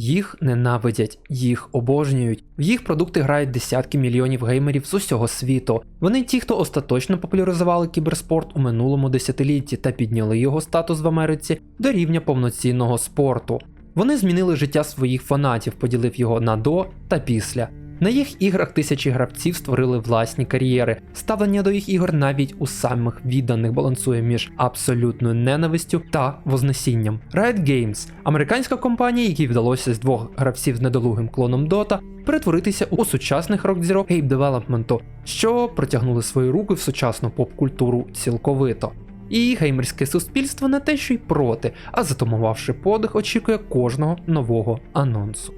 Їх ненавидять, їх обожнюють. В їх продукти грають десятки мільйонів геймерів з усього світу. Вони ті, хто остаточно популяризували кіберспорт у минулому десятилітті та підняли його статус в Америці до рівня повноцінного спорту. Вони змінили життя своїх фанатів, поділив його на до та після. На їх іграх тисячі гравців створили власні кар'єри. Ставлення до їх ігор навіть у самих відданих балансує між абсолютною ненавистю та вознесінням. Riot Games – американська компанія, якій вдалося з двох гравців з недолугим клоном Dota перетворитися у сучасних рок-зірок гейм-девелопменту, що протягнули свої руки в сучасну поп-культуру цілковито. І геймерське суспільство не те, що й проти, а затумувавши подих, очікує кожного нового анонсу.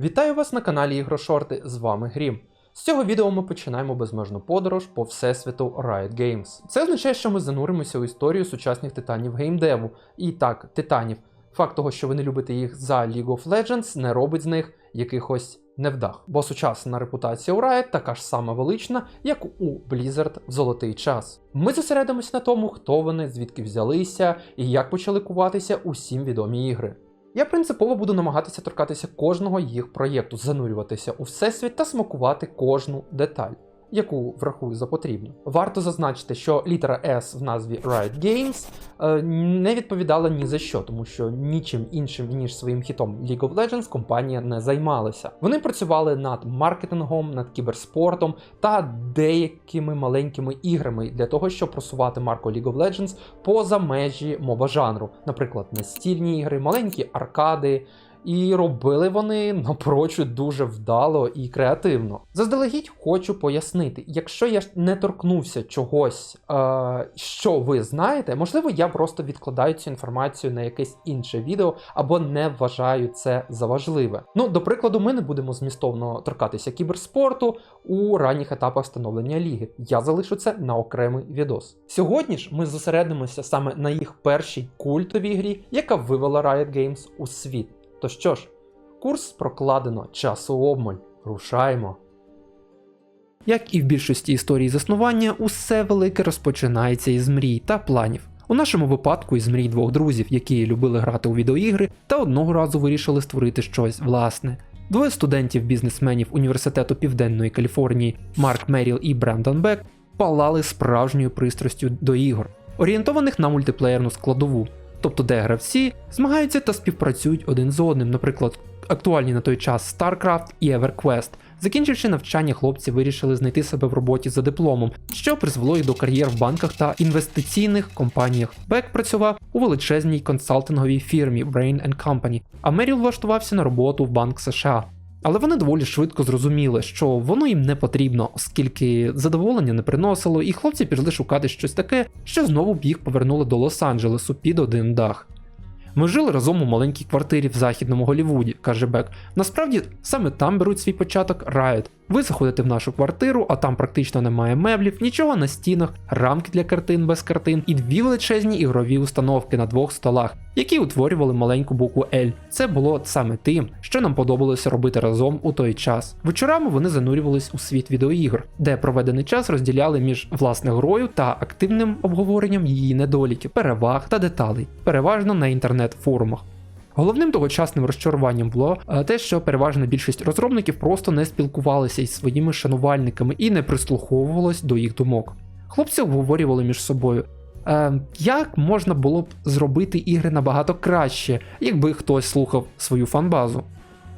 Вітаю вас на каналі Ігрошорти, з вами Грім. З цього відео ми починаємо безмежну подорож по всесвіту Riot Games. Це означає, що ми зануримося у історію сучасних титанів геймдеву. І так, титанів. Факт того, що ви не любите їх за League of Legends, не робить з них якихось невдах. Бо сучасна репутація у Riot така ж сама велична, як у Blizzard в золотий час. Ми зосередимося на тому, хто вони, звідки взялися і як почали куватися усім відомі ігри. Я принципово буду намагатися торкатися кожного їх проєкту, занурюватися у всесвіт та смакувати кожну деталь, яку врахую за потрібну. Варто зазначити, що літера S в назві Riot Games е, не відповідала ні за що, тому що нічим іншим ніж своїм хітом League of Legends компанія не займалася. Вони працювали над маркетингом, над кіберспортом та деякими маленькими іграми для того, щоб просувати марку League of Legends поза межі моба жанру, наприклад, настільні ігри, маленькі аркади. І робили вони напрочуд дуже вдало і креативно. Заздалегідь хочу пояснити, якщо я не торкнувся чогось, е, що ви знаєте, можливо, я просто відкладаю цю інформацію на якесь інше відео або не вважаю це за важливе. Ну, до прикладу, ми не будемо змістовно торкатися кіберспорту у ранніх етапах становлення ліги. Я залишу це на окремий відос. Сьогодні ж ми зосередимося саме на їх першій культовій грі, яка вивела Riot Games у світ. То що ж, курс прокладено часу обмаль. Рушаємо. Як і в більшості історій заснування, усе велике розпочинається із мрій та планів. У нашому випадку із мрій двох друзів, які любили грати у відеоігри та одного разу вирішили створити щось власне. Двоє студентів-бізнесменів університету Південної Каліфорнії Марк Меріл і Брендон Бек палали справжньою пристрастю до ігор, орієнтованих на мультиплеєрну складову тобто де гравці змагаються та співпрацюють один з одним, наприклад, актуальні на той час StarCraft і EverQuest. Закінчивши навчання, хлопці вирішили знайти себе в роботі за дипломом, що призвело їх до кар'єр в банках та інвестиційних компаніях. Бек працював у величезній консалтинговій фірмі Brain Company, а Меріл влаштувався на роботу в Банк США. Але вони доволі швидко зрозуміли, що воно їм не потрібно, оскільки задоволення не приносило, і хлопці пішли шукати щось таке, що знову б їх повернули до Лос-Анджелесу під один дах. Ми жили разом у маленькій квартирі в західному Голлівуді, каже Бек. Насправді саме там беруть свій початок Riot. Ви заходите в нашу квартиру, а там практично немає меблів, нічого на стінах, рамки для картин без картин і дві величезні ігрові установки на двох столах, які утворювали маленьку букву L. Це було саме тим, що нам подобалося робити разом у той час. Вечорами вони занурювались у світ відеоігр, де проведений час розділяли між власне грою та активним обговоренням її недоліків, переваг та деталей, переважно на інтернет-форумах. Головним тогочасним розчаруванням було е, те, що переважна більшість розробників просто не спілкувалися із своїми шанувальниками і не прислуховувалось до їх думок. Хлопці обговорювали між собою, е, як можна було б зробити ігри набагато краще, якби хтось слухав свою фанбазу.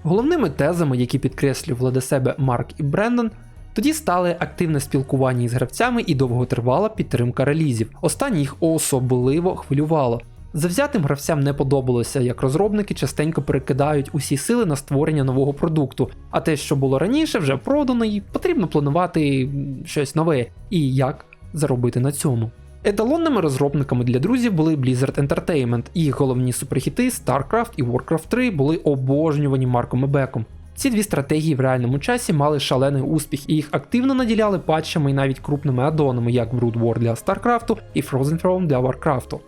Головними тезами, які підкреслювали для себе Марк і Брендон, тоді стали активне спілкування із гравцями і довготривала підтримка релізів. Останнє їх особливо хвилювало. Завзятим гравцям не подобалося, як розробники частенько перекидають усі сили на створення нового продукту, а те, що було раніше, вже продано, і потрібно планувати щось нове і як заробити на цьому. Еталонними розробниками для друзів були Blizzard Entertainment, їх головні суперхіти StarCraft і Warcraft 3 були обожнювані Марком і Беком. Ці дві стратегії в реальному часі мали шалений успіх і їх активно наділяли патчами і навіть крупними аддонами, як Brood War для StarCraft і Frozen Throne для Warcraft.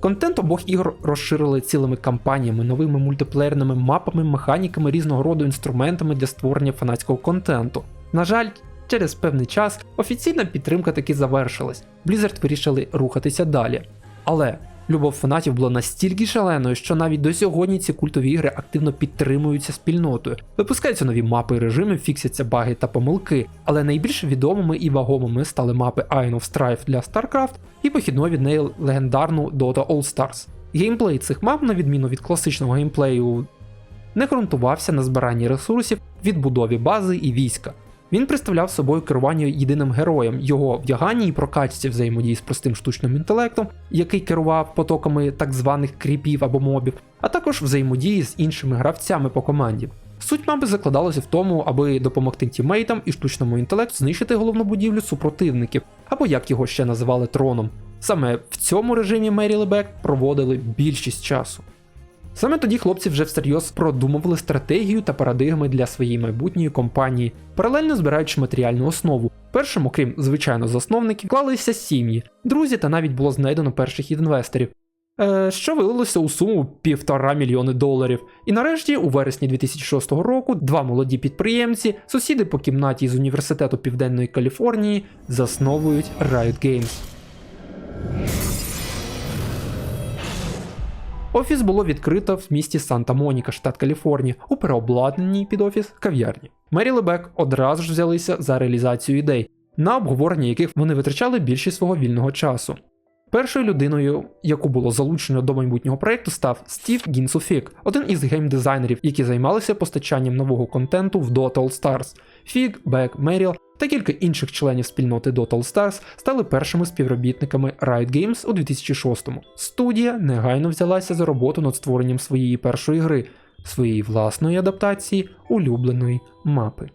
Контент обох ігор розширили цілими кампаніями, новими мультиплеєрними мапами, механіками, різного роду інструментами для створення фанатського контенту. На жаль, через певний час офіційна підтримка таки завершилась. Blizzard вирішили рухатися далі. Але Любов фанатів була настільки шаленою, що навіть до сьогодні ці культові ігри активно підтримуються спільнотою. Випускаються нові мапи і режими, фіксяться баги та помилки, але найбільш відомими і вагомими стали мапи Iron of Strife для StarCraft і похідно від неї легендарну Dota All Stars. Геймплей цих мап, на відміну від класичного геймплею, не ґрунтувався на збиранні ресурсів, відбудові бази і війська. Він представляв собою керування єдиним героєм, його вдяганні і прокачці взаємодії з простим штучним інтелектом, який керував потоками так званих кріпів або мобів, а також взаємодії з іншими гравцями по команді. Суть мапи закладалася в тому, аби допомогти тімейтам і штучному інтелекту знищити головну будівлю супротивників, або як його ще називали троном. Саме в цьому режимі Мері Лебек проводили більшість часу. Саме тоді хлопці вже всерйоз продумували стратегію та парадигми для своєї майбутньої компанії, паралельно збираючи матеріальну основу. Першим, окрім звичайно засновників, клалися сім'ї, друзі та навіть було знайдено перших інвесторів. Е, що вилилося у суму півтора мільйони доларів. І нарешті, у вересні 2006 року, два молоді підприємці, сусіди по кімнаті з університету Південної Каліфорнії, засновують Riot Games. Офіс було відкрито в місті Санта-Моніка, штат Каліфорнія, у переобладнаній під офіс кав'ярні. Мері Лебек одразу ж взялися за реалізацію ідей, на обговорення яких вони витрачали більшість свого вільного часу. Першою людиною, яку було залучено до майбутнього проєкту, став Стів Гінсуфік, один із геймдизайнерів, які займалися постачанням нового контенту в Dota All Stars. Фік, Бек, Меріл та кілька інших членів спільноти Dota All Stars стали першими співробітниками Riot Games у 2006-му. Студія негайно взялася за роботу над створенням своєї першої гри, своєї власної адаптації улюбленої мапи.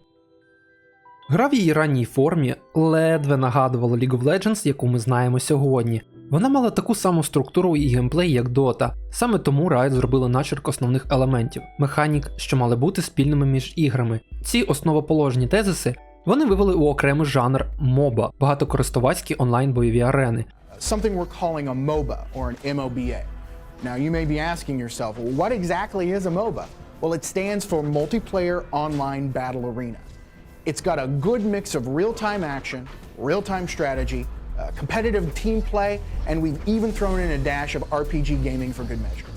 Гра в її ранній формі ледве нагадувала League of Legends, яку ми знаємо сьогодні. Вона мала таку саму структуру і геймплей, як Dota. Саме тому Riot зробили начерк основних елементів, механік, що мали бути спільними між іграми. Ці основоположні тезиси вони вивели у окремий жанр MOBA – багатокористувацькі онлайн-бойові арени. something we're calling a MOBA or an MOBA. Now, you may be asking yourself, well, what exactly is a MOBA? Well, it stands for Multiplayer Online Battle Arena. It's got a good mix of real time action, real time strategy, uh, competitive team play, and we've even thrown in a dash of RPG gaming for good measure.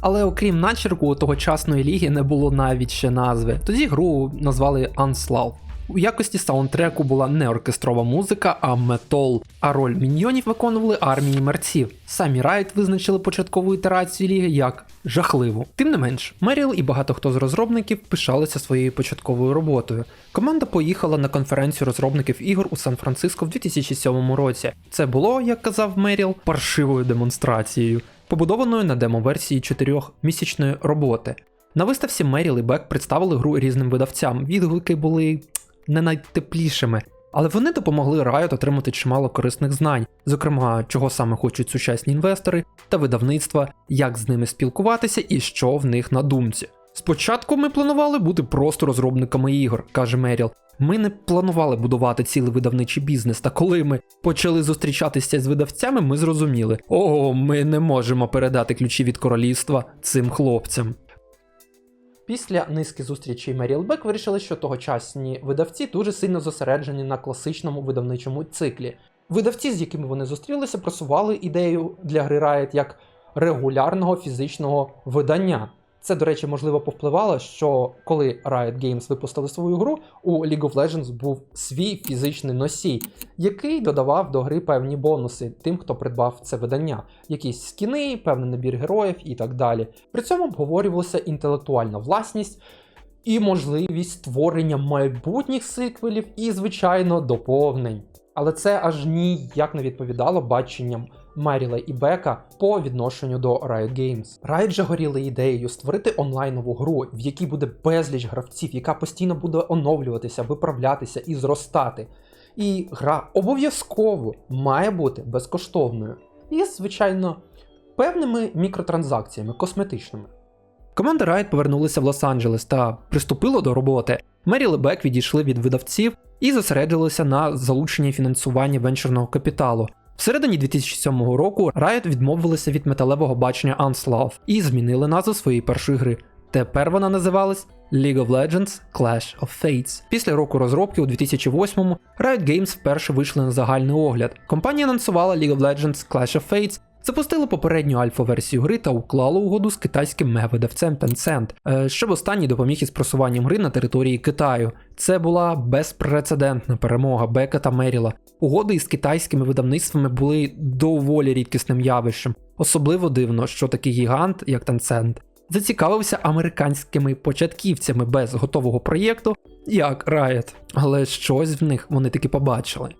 Але окрім начерку, тогочасної ліги не було навіть ще назви. Тоді гру назвали Unslav. У якості саундтреку була не оркестрова музика, а метол. А роль міньйонів виконували армії мерців. Самі Riot визначили початкову ітерацію ліги як жахливу. Тим не менш, Меріл і багато хто з розробників пишалися своєю початковою роботою. Команда поїхала на конференцію розробників ігор у Сан-Франциско в 2007 році. Це було, як казав Меріл, паршивою демонстрацією, побудованою на демо-версії 4-місячної роботи. На виставці Меріл і Бек представили гру різним видавцям. Відгуки були не найтеплішими, але вони допомогли Riot отримати чимало корисних знань, зокрема, чого саме хочуть сучасні інвестори та видавництва, як з ними спілкуватися і що в них на думці. Спочатку ми планували бути просто розробниками ігор, каже Меріл. Ми не планували будувати цілий видавничий бізнес, та коли ми почали зустрічатися з видавцями, ми зрозуміли: о, ми не можемо передати ключі від королівства цим хлопцям. Після низки зустрічей Меріл Бек вирішили, що тогочасні видавці дуже сильно зосереджені на класичному видавничому циклі. Видавці, з якими вони зустрілися, просували ідею для гри Riot як регулярного фізичного видання. Це, до речі, можливо повпливало, що коли Riot Games випустили свою гру, у League of Legends був свій фізичний носій, який додавав до гри певні бонуси тим, хто придбав це видання, якісь скіни, певний набір героїв і так далі. При цьому обговорювалася інтелектуальна власність і можливість створення майбутніх сиквелів і, звичайно, доповнень. Але це аж ніяк не відповідало баченням Меріла і Бека по відношенню до Riot Games. Riot же горіли ідеєю створити онлайнову гру, в якій буде безліч гравців, яка постійно буде оновлюватися, виправлятися і зростати. І гра обов'язково має бути безкоштовною. І, звичайно, певними мікротранзакціями, косметичними. Команда Riot повернулася в Лос-Анджелес та приступила до роботи. Меріл і Бек відійшли від видавців і зосередилися на залученні фінансування венчурного капіталу. Всередині 2007 року Riot відмовилися від металевого бачення Unslav і змінили назву своєї першої гри. Тепер вона називалась League of Legends Clash of Fates. Після року розробки у 2008-му Riot Games вперше вийшли на загальний огляд. Компанія анонсувала League of Legends Clash of Fates Запустили попередню альфа-версію гри та уклали угоду з китайським мегавидавцем Tencent, е, щоб останній допоміг із просуванням гри на території Китаю. Це була безпрецедентна перемога Бека та Меріла. Угоди із китайськими видавництвами були доволі рідкісним явищем. Особливо дивно, що такий гігант, як Tencent, зацікавився американськими початківцями без готового проєкту, як Riot. Але щось в них вони таки побачили.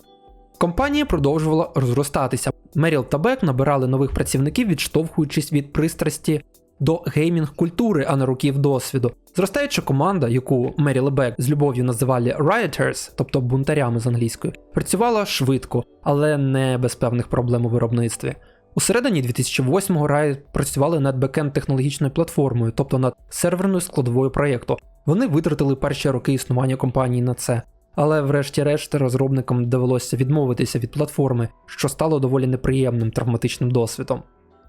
Компанія продовжувала розростатися. Меріл та Бек набирали нових працівників, відштовхуючись від пристрасті до геймінг-культури, а не років досвіду. Зростаюча команда, яку Меріл Бек з любов'ю називали Rioters, тобто бунтарями з англійської, працювала швидко, але не без певних проблем у виробництві. У середині 2008-го Riot працювали над бекенд технологічною платформою, тобто над серверною складовою проєкту. Вони витратили перші роки існування компанії на це. Але врешті-решт розробникам довелося відмовитися від платформи, що стало доволі неприємним травматичним досвідом.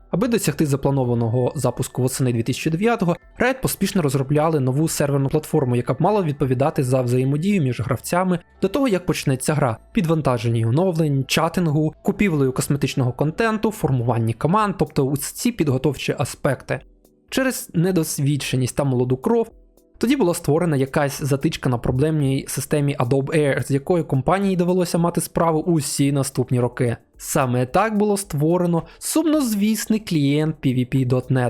Аби досягти запланованого запуску восени 2009-го, Riot поспішно розробляли нову серверну платформу, яка б мала відповідати за взаємодію між гравцями до того, як почнеться гра, підвантаженні оновлень, чатингу, купівлею косметичного контенту, формуванні команд, тобто ось ці підготовчі аспекти. Через недосвідченість та молоду кров тоді була створена якась затичка на проблемній системі Adobe Air, з якою компанії довелося мати справу усі наступні роки. Саме так було створено сумнозвісний клієнт PvP.net.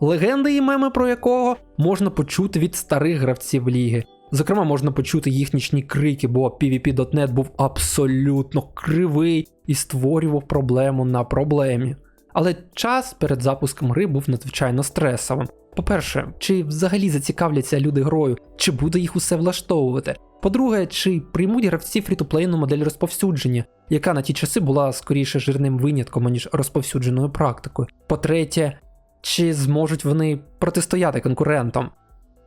Легенди і меми про якого можна почути від старих гравців ліги. Зокрема, можна почути їх нічні крики, бо PvP.net був абсолютно кривий і створював проблему на проблемі. Але час перед запуском гри був надзвичайно стресовим. По-перше, чи взагалі зацікавляться люди грою, чи буде їх усе влаштовувати? По-друге, чи приймуть гравці фрітоплейну модель розповсюдження, яка на ті часи була скоріше жирним винятком, ніж розповсюдженою практикою. По-третє, чи зможуть вони протистояти конкурентам?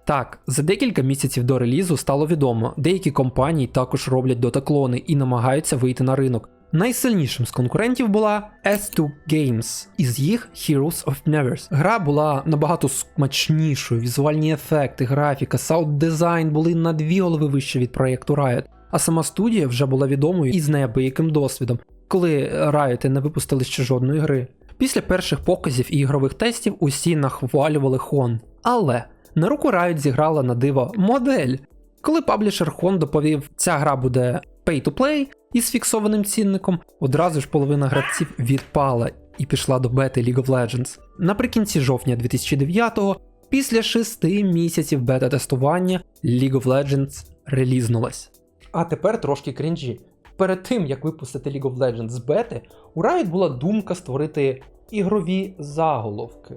Так, за декілька місяців до релізу стало відомо, деякі компанії також роблять дотаклони і намагаються вийти на ринок. Найсильнішим з конкурентів була S2 Games із їх Heroes of Nevers. Гра була набагато смачнішою, візуальні ефекти, графіка, саунд дизайн були на дві голови вище від проєкту Riot. А сама студія вже була відомою і з неабияким досвідом, коли Riot не випустили ще жодної гри. Після перших показів і ігрових тестів усі нахвалювали Хон. Але на руку Riot зіграла на диво модель. Коли паблішер Хон доповів, ця гра буде pay-to-play із фіксованим цінником, одразу ж половина гравців відпала і пішла до бети League of Legends. Наприкінці жовтня 2009-го, після шести місяців бета-тестування, League of Legends релізнулась. А тепер трошки крінжі. Перед тим як випустити League of Legends з бети, у Riot була думка створити ігрові заголовки.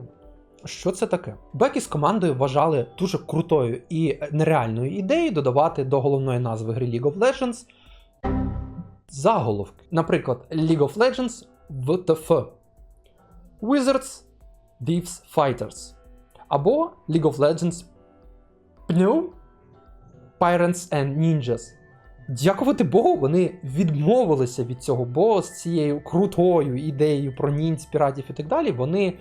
Що це таке? Бекі з командою вважали дуже крутою і нереальною ідеєю додавати до головної назви гри League of Legends заголовки. Наприклад, League of Legends WTF Wizards Thieves Fighters. Або League of Legends PNU Pirates and Ninjas. Дякувати Богу, вони відмовилися від цього, бо з цією крутою ідеєю про ніндз, піратів і так далі, вони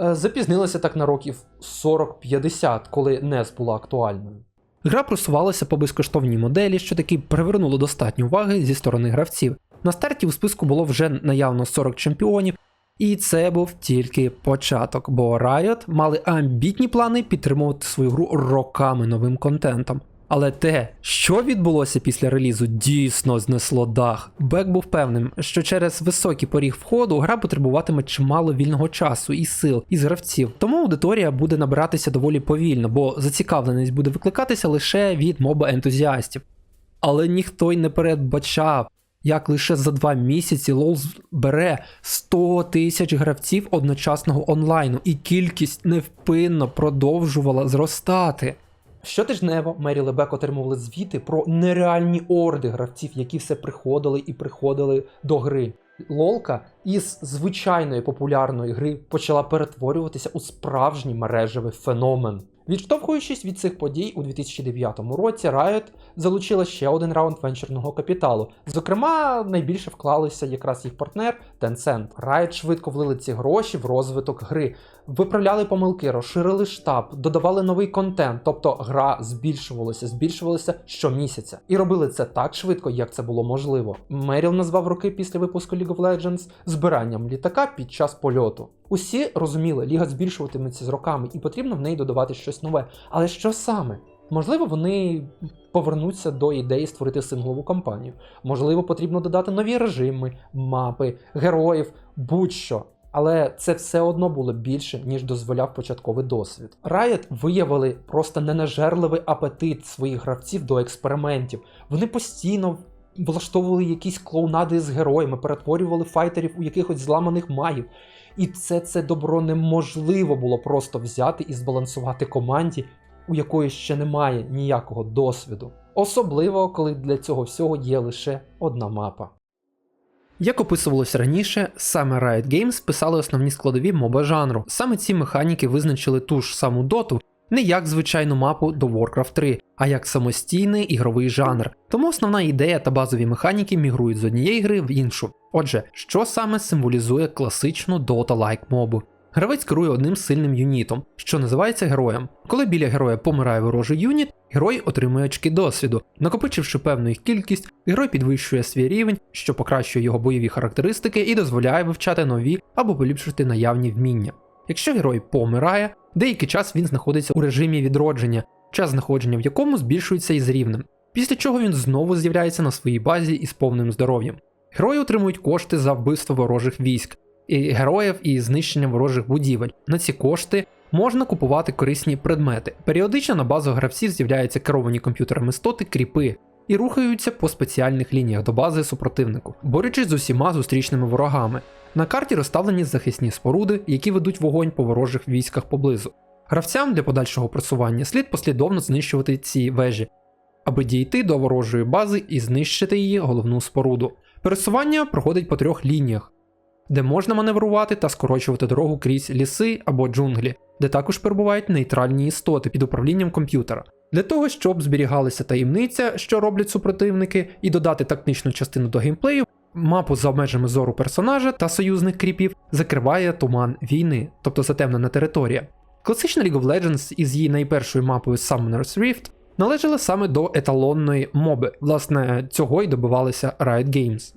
е, запізнилися так на років 40-50, коли NES була актуальною. Гра просувалася по безкоштовній моделі, що таки привернуло достатньо уваги зі сторони гравців. На старті у списку було вже наявно 40 чемпіонів, і це був тільки початок, бо Riot мали амбітні плани підтримувати свою гру роками новим контентом. Але те, що відбулося після релізу, дійсно знесло дах. Бек був певним, що через високий поріг входу гра потребуватиме чимало вільного часу і сил із гравців. Тому аудиторія буде набиратися доволі повільно, бо зацікавленість буде викликатися лише від моба ентузіастів. Але ніхто й не передбачав, як лише за два місяці LoL бере 100 тисяч гравців одночасного онлайну, і кількість невпинно продовжувала зростати. Щотижнево Мері Лебек отримували звіти про нереальні орди гравців, які все приходили і приходили до гри. Лолка із звичайної популярної гри почала перетворюватися у справжній мережевий феномен. Відштовхуючись від цих подій у 2009 році, Riot залучила ще один раунд венчурного капіталу. Зокрема, найбільше вклалися якраз їх партнер Tencent. Riot швидко влили ці гроші в розвиток гри, виправляли помилки, розширили штаб, додавали новий контент, тобто гра збільшувалася, збільшувалася щомісяця. І робили це так швидко, як це було можливо. Меріл назвав роки після випуску League of Legends збиранням літака під час польоту. Усі розуміли, ліга збільшуватиметься з роками, і потрібно в неї додавати щось нове. Але що саме? Можливо, вони повернуться до ідеї створити синглову кампанію. Можливо, потрібно додати нові режими, мапи, героїв, будь-що. Але це все одно було більше, ніж дозволяв початковий досвід. Riot виявили просто ненажерливий апетит своїх гравців до експериментів. Вони постійно влаштовували якісь клоунади з героями, перетворювали файтерів у якихось зламаних магів. І це, це добро неможливо було просто взяти і збалансувати команді, у якої ще немає ніякого досвіду. Особливо, коли для цього всього є лише одна мапа. Як описувалось раніше, саме Riot Games писали основні складові моба жанру. Саме ці механіки визначили ту ж саму доту не як звичайну мапу до Warcraft 3, а як самостійний ігровий жанр. Тому основна ідея та базові механіки мігрують з однієї гри в іншу. Отже, що саме символізує класичну Dota-like мобу? Гравець керує одним сильним юнітом, що називається героєм. Коли біля героя помирає ворожий юніт, герой отримує очки досвіду. Накопичивши певну їх кількість, герой підвищує свій рівень, що покращує його бойові характеристики і дозволяє вивчати нові або поліпшити наявні вміння. Якщо герой помирає, деякий час він знаходиться у режимі відродження, час знаходження в якому збільшується із рівнем, після чого він знову з'являється на своїй базі із повним здоров'ям. Герої отримують кошти за вбивство ворожих військ, і героїв і знищення ворожих будівель. На ці кошти можна купувати корисні предмети. Періодично на базу гравців з'являються керовані комп'ютером істоти кріпи і рухаються по спеціальних лініях до бази супротивнику, борючись з усіма зустрічними ворогами. На карті розставлені захисні споруди, які ведуть вогонь по ворожих військах поблизу. Гравцям для подальшого просування слід послідовно знищувати ці вежі, аби дійти до ворожої бази і знищити її головну споруду. Пересування проходить по трьох лініях, де можна маневрувати та скорочувати дорогу крізь ліси або джунглі, де також перебувають нейтральні істоти під управлінням комп'ютера. Для того, щоб зберігалася таємниця, що роблять супротивники, і додати тактичну частину до геймплею, мапу за межами зору персонажа та союзних кріпів закриває туман війни, тобто затемнена територія. Класична League of Legends із її найпершою мапою Summoner's Rift належала саме до еталонної моби, власне, цього й добивалися Riot Games.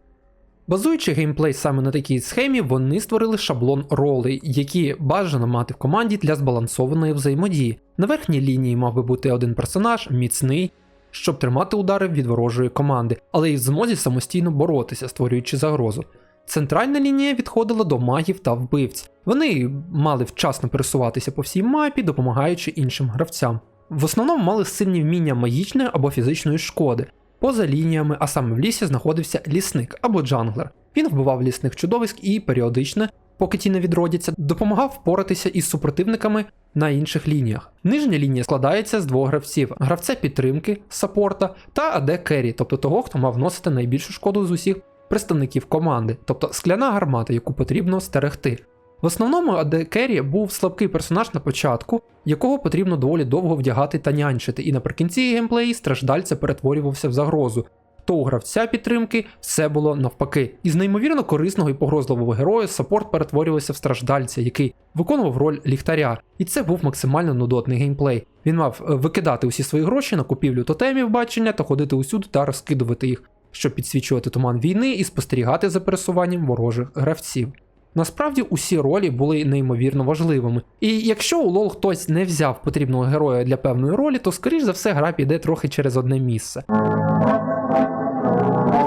Базуючи геймплей саме на такій схемі, вони створили шаблон ролей, які бажано мати в команді для збалансованої взаємодії. На верхній лінії мав би бути один персонаж, міцний, щоб тримати удари від ворожої команди, але й в змозі самостійно боротися, створюючи загрозу. Центральна лінія відходила до магів та вбивць. Вони мали вчасно пересуватися по всій мапі, допомагаючи іншим гравцям. В основному мали сильні вміння магічної або фізичної шкоди. Поза лініями, а саме в лісі, знаходився лісник або джанглер. Він вбивав лісних чудовиськ і періодично, поки ті не відродяться, допомагав впоратися із супротивниками на інших лініях. Нижня лінія складається з двох гравців: гравця підтримки, саппорта та АД Керрі, тобто того, хто мав вносити найбільшу шкоду з усіх представників команди, тобто скляна гармата, яку потрібно стерегти. В основному АД Керрі був слабкий персонаж на початку, якого потрібно доволі довго вдягати та нянчити, і наприкінці геймплеї страждальця перетворювався в загрозу. То у гравця підтримки все було навпаки. Із неймовірно корисного і погрозливого героя саппорт перетворювався в страждальця, який виконував роль ліхтаря. І це був максимально нудотний геймплей. Він мав е, викидати усі свої гроші на купівлю тотемів бачення та ходити усюди та розкидувати їх, щоб підсвічувати туман війни і спостерігати за пересуванням ворожих гравців. Насправді усі ролі були неймовірно важливими. І якщо у лол хтось не взяв потрібного героя для певної ролі, то скоріш за все гра піде трохи через одне місце.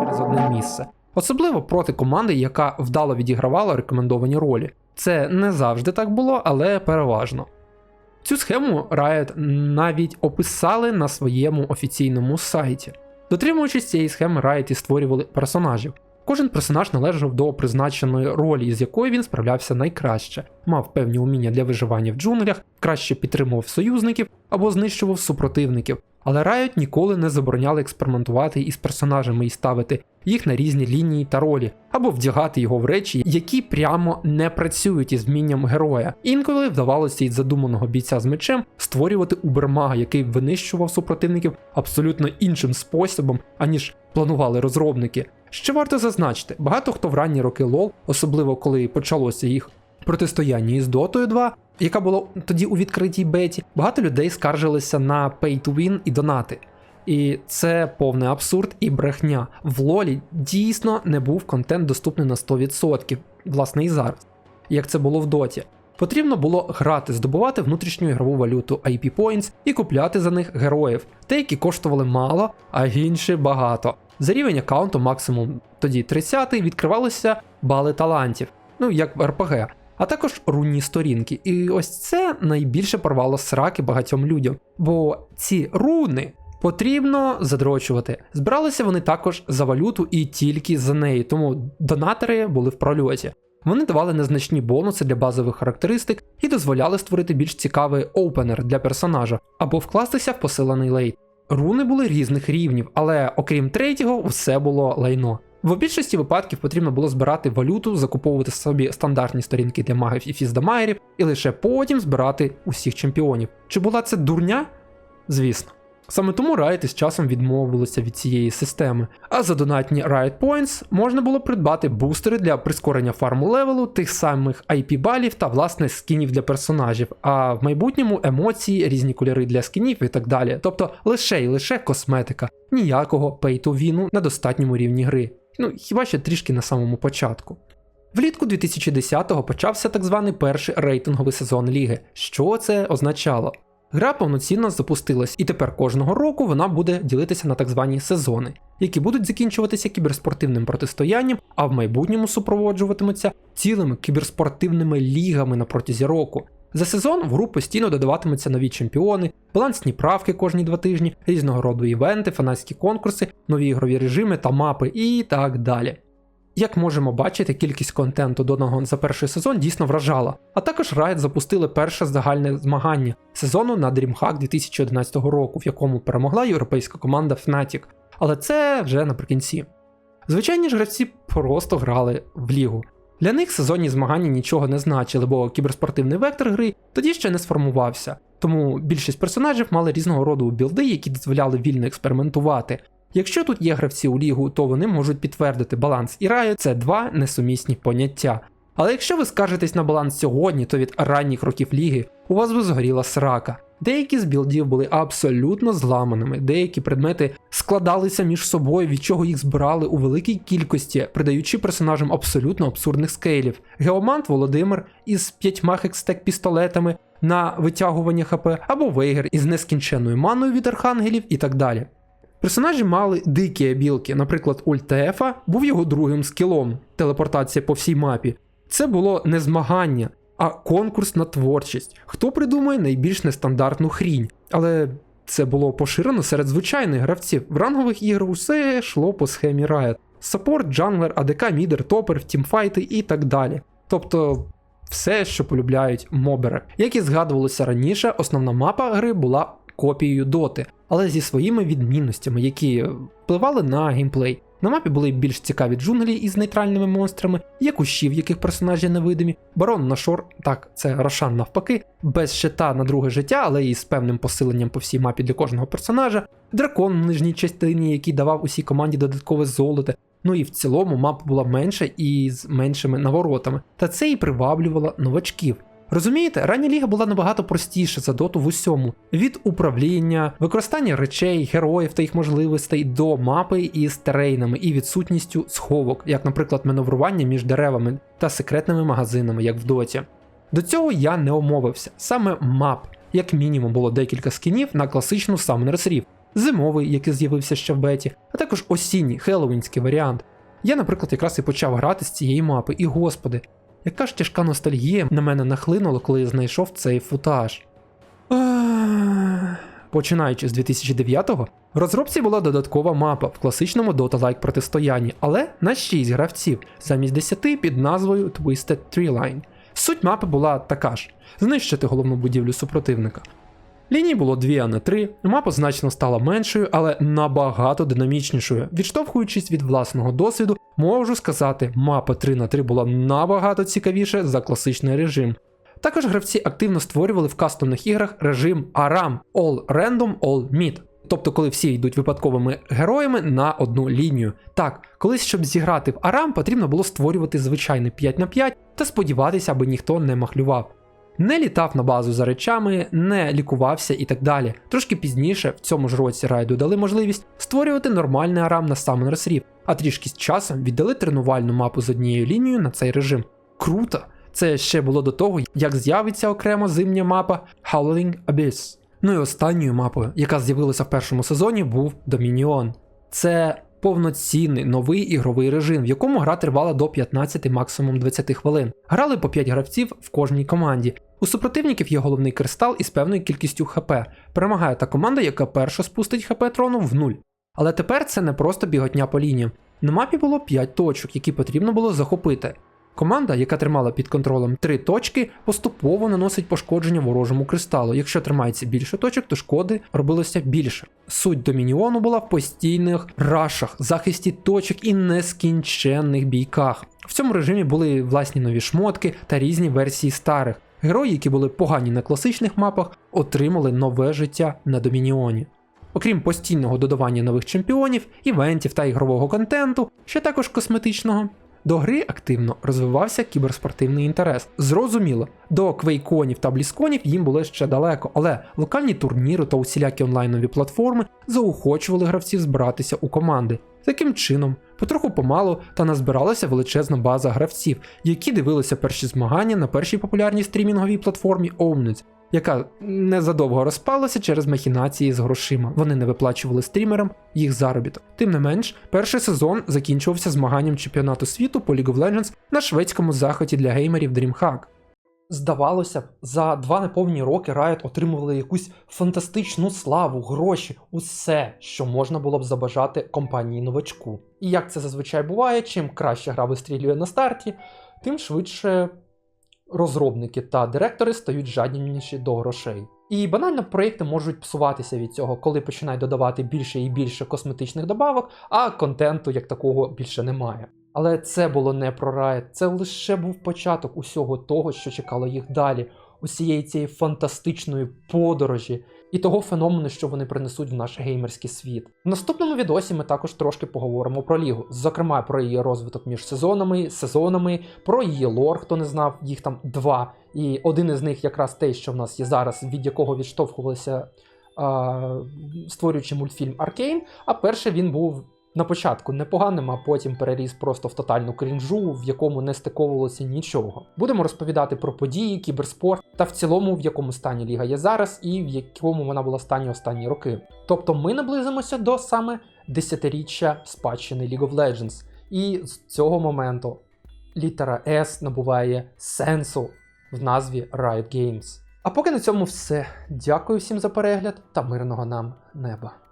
Через одне місце. Особливо проти команди, яка вдало відігравала рекомендовані ролі. Це не завжди так було, але переважно. Цю схему Riot навіть описали на своєму офіційному сайті. Дотримуючись цієї схеми, Riot і створювали персонажів. Кожен персонаж належав до призначеної ролі, з якою він справлявся найкраще, мав певні уміння для виживання в джунглях, краще підтримував союзників або знищував супротивників. Але Riot ніколи не забороняли експериментувати із персонажами і ставити їх на різні лінії та ролі, або вдягати його в речі, які прямо не працюють із вмінням героя. Інколи вдавалося із задуманого бійця з мечем створювати убермага, який винищував супротивників абсолютно іншим способом, аніж планували розробники. Ще варто зазначити, багато хто в ранні роки LoL, особливо коли почалося їх протистояння із Dota 2, яка була тоді у відкритій беті, багато людей скаржилися на pay to win і донати. І це повний абсурд і брехня. В лолі дійсно не був контент доступний на 100%, власне, і зараз, як це було в доті. Потрібно було грати, здобувати внутрішню ігрову валюту IP Points і купляти за них героїв. Деякі коштували мало, а інші багато. За рівень аккаунту максимум тоді 30 відкривалися бали талантів, ну як в РПГ, а також рунні сторінки. І ось це найбільше порвало сраки багатьом людям. Бо ці руни потрібно задрочувати. Збиралися вони також за валюту і тільки за неї, тому донатори були в прольоті. Вони давали незначні бонуси для базових характеристик і дозволяли створити більш цікавий опенер для персонажа або вкластися в посилений лейт. Руни були різних рівнів, але окрім третього, все було лайно. В більшості випадків потрібно було збирати валюту, закуповувати собі стандартні сторінки для магів і фіздамайерів, і лише потім збирати усіх чемпіонів. Чи була це дурня? Звісно. Саме тому Riot із часом відмовилися від цієї системи. А за донатні Riot Points можна було придбати бустери для прискорення фарму левелу, тих самих IP балів та власне скінів для персонажів, а в майбутньому емоції, різні кольори для скінів і так далі. Тобто лише і лише косметика, ніякого пейту-віну на достатньому рівні гри. Ну хіба що трішки на самому початку. Влітку 2010-го почався так званий перший рейтинговий сезон ліги. Що це означало? Гра повноцінно запустилась, і тепер кожного року вона буде ділитися на так звані сезони, які будуть закінчуватися кіберспортивним протистоянням, а в майбутньому супроводжуватимуться цілими кіберспортивними лігами на протязі року. За сезон в гру постійно додаватимуться нові чемпіони, балансні правки кожні два тижні, різного роду івенти, фанатські конкурси, нові ігрові режими та мапи і так далі. Як можемо бачити, кількість контенту доданого за перший сезон дійсно вражала. А також Riot запустили перше загальне змагання сезону на DreamHack 2011 року, в якому перемогла європейська команда Fnatic. Але це вже наприкінці. Звичайні ж гравці просто грали в лігу. Для них сезонні змагання нічого не значили, бо кіберспортивний вектор гри тоді ще не сформувався. Тому більшість персонажів мали різного роду білди, які дозволяли вільно експериментувати. Якщо тут є гравці у лігу, то вони можуть підтвердити баланс і раю це два несумісні поняття. Але якщо ви скажетесь на баланс сьогодні, то від ранніх років ліги у вас би згоріла срака. Деякі з білдів були абсолютно зламаними, деякі предмети складалися між собою, від чого їх збирали у великій кількості, придаючи персонажам абсолютно абсурдних скейлів. Геомант Володимир із п'ятьма хекстек пістолетами на витягування ХП, або Вейгер із нескінченною маною від архангелів і так далі. Персонажі мали дикі абілки, наприклад, ульт Ефа був його другим скілом телепортація по всій мапі. Це було не змагання, а конкурс на творчість. Хто придумає найбільш нестандартну хрінь? Але це було поширено серед звичайних гравців. В рангових іграх усе йшло по схемі Riot. Саппорт, джанглер, АДК, мідер, топер, тімфайти і так далі. Тобто. Все, що полюбляють мобери. Як і згадувалося раніше, основна мапа гри була копією доти, але зі своїми відмінностями, які впливали на геймплей. На мапі були більш цікаві джунглі із нейтральними монстрами, є кущі, в яких персонажі невидимі, барон на шор, так, це Рошан навпаки, без щита на друге життя, але і з певним посиленням по всій мапі для кожного персонажа, дракон в нижній частині, який давав усій команді додаткове золото. Ну і в цілому мапа була менша і з меншими наворотами, та це і приваблювало новачків. Розумієте, рання ліга була набагато простіша за доту в усьому: від управління, використання речей, героїв та їх можливостей до мапи із терейнами і відсутністю сховок, як, наприклад, маневрування між деревами та секретними магазинами, як в доті. До цього я не омовився. Саме мап, як мінімум, було декілька скінів на класичну Summoners Rift, зимовий, який з'явився ще в беті, а також осінній хеллоуінський варіант. Я, наприклад, якраз і почав грати з цієї мапи, і господи, яка ж тяжка ностальгія на мене нахлинула, коли я знайшов цей футаж. Починаючи з 2009-го, в розробці була додаткова мапа в класичному Dota-like протистоянні, але на 6 гравців замість 10 під назвою Twisted Tree. Суть мапи була така ж: знищити головну будівлю супротивника. Ліній було дві, а не три. Мапа значно стала меншою, але набагато динамічнішою. Відштовхуючись від власного досвіду, можу сказати, мапа 3 на 3 була набагато цікавіше за класичний режим. Також гравці активно створювали в кастомних іграх режим ARAM All Random All Meet. Тобто, коли всі йдуть випадковими героями на одну лінію. Так, колись, щоб зіграти в ARAM, потрібно було створювати звичайний 5 на 5 та сподіватися, аби ніхто не махлював. Не літав на базу за речами, не лікувався і так далі. Трошки пізніше, в цьому ж році райду дали можливість створювати нормальний арам на Summoners Rift, а трішки з часом віддали тренувальну мапу з однією лінією на цей режим. Круто! Це ще було до того, як з'явиться окремо зимня мапа Howling Abyss. Ну і останньою мапою, яка з'явилася в першому сезоні, був Dominion. Це повноцінний новий ігровий режим, в якому гра тривала до 15 максимум 20 хвилин. Грали по 5 гравців в кожній команді. У супротивників є головний кристал із певною кількістю ХП. Перемагає та команда, яка перша спустить ХП трону в нуль. Але тепер це не просто біготня по лініям. На мапі було 5 точок, які потрібно було захопити. Команда, яка тримала під контролем 3 точки, поступово наносить пошкодження ворожому кристалу. Якщо тримається більше точок, то шкоди робилося більше. Суть домініону була в постійних рашах, захисті точок і нескінченних бійках. В цьому режимі були власні нові шмотки та різні версії старих. Герої, які були погані на класичних мапах, отримали нове життя на домініоні. Окрім постійного додавання нових чемпіонів, івентів та ігрового контенту, ще також косметичного. До гри активно розвивався кіберспортивний інтерес. Зрозуміло, до квейконів та блісконів їм було ще далеко, але локальні турніри та усілякі онлайнові платформи заохочували гравців збиратися у команди. Таким чином, потроху помалу та назбиралася величезна база гравців, які дивилися перші змагання на першій популярній стрімінговій платформі Omnus, яка незадовго розпалася через махінації з грошима. Вони не виплачували стрімерам їх заробіток. Тим не менш, перший сезон закінчувався змаганням чемпіонату світу по League of Legends на шведському заході для геймерів DreamHack. Здавалося б, за два неповні роки Riot отримували якусь фантастичну славу, гроші, усе, що можна було б забажати компанії новачку. І як це зазвичай буває, чим краще гра вистрілює на старті, тим швидше розробники та директори стають жадніші до грошей. І банально проєкти можуть псуватися від цього, коли починають додавати більше і більше косметичних добавок, а контенту як такого більше немає. Але це було не про рай, це лише був початок усього того, що чекало їх далі, усієї цієї фантастичної подорожі і того феномену, що вони принесуть в наш геймерський світ. В наступному відосі ми також трошки поговоримо про лігу, зокрема про її розвиток між сезонами, сезонами, про її лор, хто не знав, їх там два. І один із них якраз той, що в нас є зараз, від якого відштовхувалися створюючи мультфільм Аркейн. А перший він був на початку непоганим, а потім переріс просто в тотальну крінжу, в якому не стиковувалося нічого. Будемо розповідати про події, кіберспорт та в цілому, в якому стані ліга є зараз, і в якому вона була стані останні роки. Тобто ми наблизимося до саме десятиріччя спадщини League of Legends. І з цього моменту літера S набуває сенсу в назві Riot Games. А поки на цьому все. Дякую всім за перегляд та мирного нам неба.